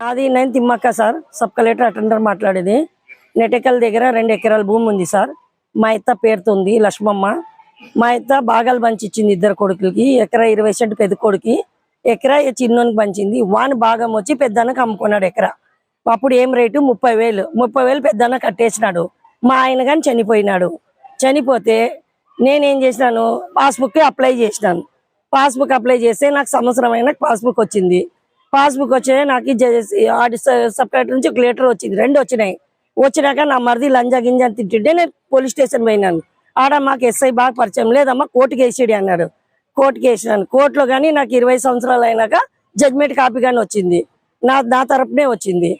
అది నేను Thimmakka sir. Sub collector attender మాట్లాడేది. నెటెకల్ దగ్గర రెండు ఎకరాల భూమి ఉంది సార్. మా అత్త పేరుతుంది లక్ష్మమ్మ. మా అత్త బాగాలు పంచిచ్చింది ఇద్దరు కొడుకులకి. ఎకరా ఇరవై సెంట్ పెద్ద కొడుకి. ఎకరా చిన్నోనికి పంచింది. వాని భాగం వచ్చి పెద్దన్నకు అమ్ముకున్నాడు ఎకరా. అప్పుడు ఏం రేటు? ముప్పై వేలు. ముప్పై వేలు పెద్దన్న కట్టేసినాడు. మా ఆయన కానీ చనిపోయినాడు. చనిపోతే నేనేం చేసినాను? పాస్బుక్ అప్లై చేసినాను. పాస్బుక్ అప్లై చేస్తే నాకు సంవత్సరం అయినా పాస్బుక్ వచ్చింది. పాస్బుక్ వచ్చినాయి నాకు ఆడి సబ్ కలెక్టర్ నుంచి ఒక లెటర్ వచ్చింది రెండు వచ్చినాయి. వచ్చినాక నా మరిది లంజా గింజ అని తింటుంటే నేను పోలీస్ స్టేషన్ పోయినాను. ఆడ మాకు ఎస్ఐ బాగా పరిచయం లేదమ్మా కోర్టుకి వేసేది అన్నాడు. కోర్టుకి వేసినాను. కోర్టులో కానీ నాకు ఇరవై సంవత్సరాలు అయినాక జడ్జిమెంట్ కాపీ కానీ వచ్చింది. నా నా తరపునే వచ్చింది.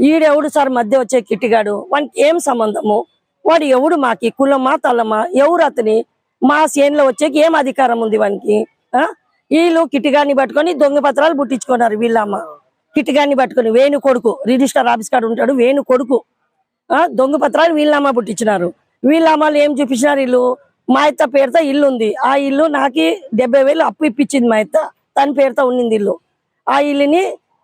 ఈడెవడు సార్ మధ్య వచ్చే కిట్టిగాడు? వానికి ఏం సంబంధము? వాడు ఎవడు మాకి? కులమా తలమా? ఎవరు అతని? మా సేన్లో వచ్చేకి ఏం అధికారం ఉంది వానికి? ఆ? వీళ్ళు కిటికాన్ని పట్టుకొని దొంగ పత్రాలు పుట్టించుకున్నారు వీళ్ళమ్మ. కిటికాన్ని పట్టుకొని వేణు కొడుకు రిజిస్టర్ ఆఫీస్ కాడ ఉంటాడు వేణు కొడుకు. ఆ దొంగ పత్రాలు వీళ్ళమ్మ పుట్టించినారు. వీళ్ళమ్మలు ఏం చూపించినారు వీళ్ళు? మా అత్త పేరుతో ఇల్లు ఉంది. ఆ ఇల్లు నాకు డెబ్బై వేలు అప్పు ఇప్పించింది మా అత్త. తన పేరుతో ఉన్నింది ఇల్లు. ఆ ఇల్లుని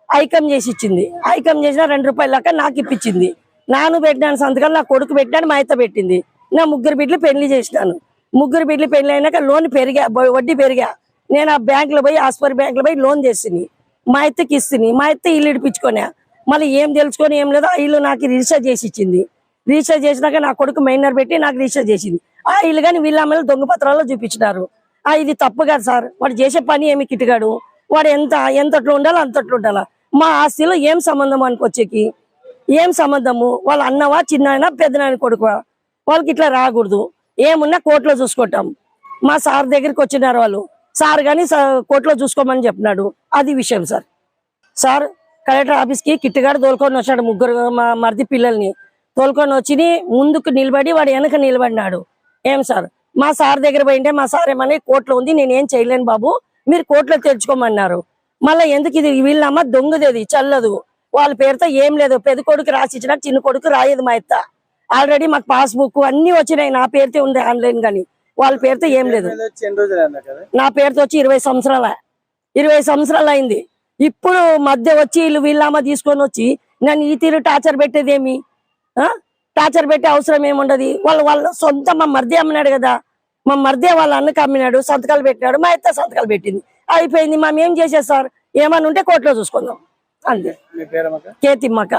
ఐకం చేసి ఇచ్చింది. ఐకం చేసిన రెండు రూపాయల లెక్క నాకు ఇప్పించింది. నాను పెట్టినాను సంతకాలు నా కొడుకు పెట్టినాను మా అత్త పెట్టింది. నా ముగ్గురు బిడ్డలు పెళ్ళి చేసినాను. ముగ్గురు బిడ్డలు పెళ్ళి అయినాక లోన్ పెరిగా వడ్డీ పెరిగా. నేను ఆ బ్యాంకులో పోయి ఆస్పర్ బ్యాంకులో పోయి లోన్ చేసింది మా అత్తకి ఇస్తుంది మా అత్త ఇల్లు ఇడిపించుకోనా. మళ్ళీ ఏం తెలుసుకొని ఏం లేదో ఆ ఇల్లు నాకు రీఛార్జ్ చేసి ఇచ్చింది. రీఛార్జ్ చేసినాక నా కొడుకు మైనర్ పెట్టి నాకు రీఛార్జ్ చేసింది. ఆ ఇల్లు కానీ వీళ్ళ దొంగ పత్రాల్లో చూపించినారు. ఆ ఇది తప్పు కాదు సార్. వాడు చేసే పని ఏమి కిట్టుగాడు వాడు ఎంత ఎంతట్లో ఉండాలో అంతట్లో ఉండాలా. మా ఆస్తిలో ఏం సంబంధం అనుకొచ్చేకి ఏం సంబంధము? వాళ్ళ అన్నవా చిన్న పెద్దనాయన కొడుకువా? వాళ్ళకి ఇట్లా రాకూడదు. ఏమున్నా కోర్టులో చూసుకుంటాం. మా సార్ దగ్గరికి వచ్చినారు వాళ్ళు. సార్ కానీ కోర్టులో చూసుకోమని చెప్పినాడు. అది విషయం సార్. సార్ కలెక్టర్ ఆఫీస్కి కిట్టుగాడు తోలుకొని వచ్చాడు ముగ్గురు మా మరిది పిల్లల్ని. తోలుకొని వచ్చి ముందుకు నిలబడి వాడు వెనక నిలబడినాడు. ఏం సార్? మా సార్ దగ్గర పోయింటే మా సార్ ఏమని కోర్టులో ఉంది నేనేం చేయలేను బాబు మీరు కోర్టులో తెచ్చుకోమన్నారు మళ్ళీ ఎందుకు ఇది వీళ్ళమ్మ దొంగదేది చల్లదు. వాళ్ళ పేరుతో ఏం లేదు పెద్ద కొడుకు రాసి ఇచ్చిన చిన్న కొడుకు రాయదు మా ఎత్త. ఆల్రెడీ మాకు పాస్బుక్ అన్ని వచ్చినాయి నా పేరుతో ఉంది ఆన్లైన్ కానీ. వాళ్ళ పేరుతో ఏం లేదు. నా పేరుతో వచ్చి ఇరవై సంవత్సరాల? ఇరవై సంవత్సరాలు అయింది. ఇప్పుడు మధ్య వచ్చి వీళ్ళు వీళ్ళమ్మ తీసుకొని వచ్చి నన్ను ఈ తీరు టార్చర్ పెట్టేదేమి? ఆ? టార్చర్ పెట్టే అవసరం ఏముండదు? వాళ్ళ వాళ్ళ సొంత మా మర్దే అమ్మినాడు కదా. మా మర్దే వాళ్ళ అన్నకి అమ్మినాడు సంతకాలు పెట్టినాడు మా అత్త సంతకాలు పెట్టింది. అయిపోయింది. మేము ఏం చేసేది సార్? ఏమన్నా ఉంటే కోర్టులో చూసుకుందాం. అంతే. మీ పేరు అమ్మక కేతిమ్మక.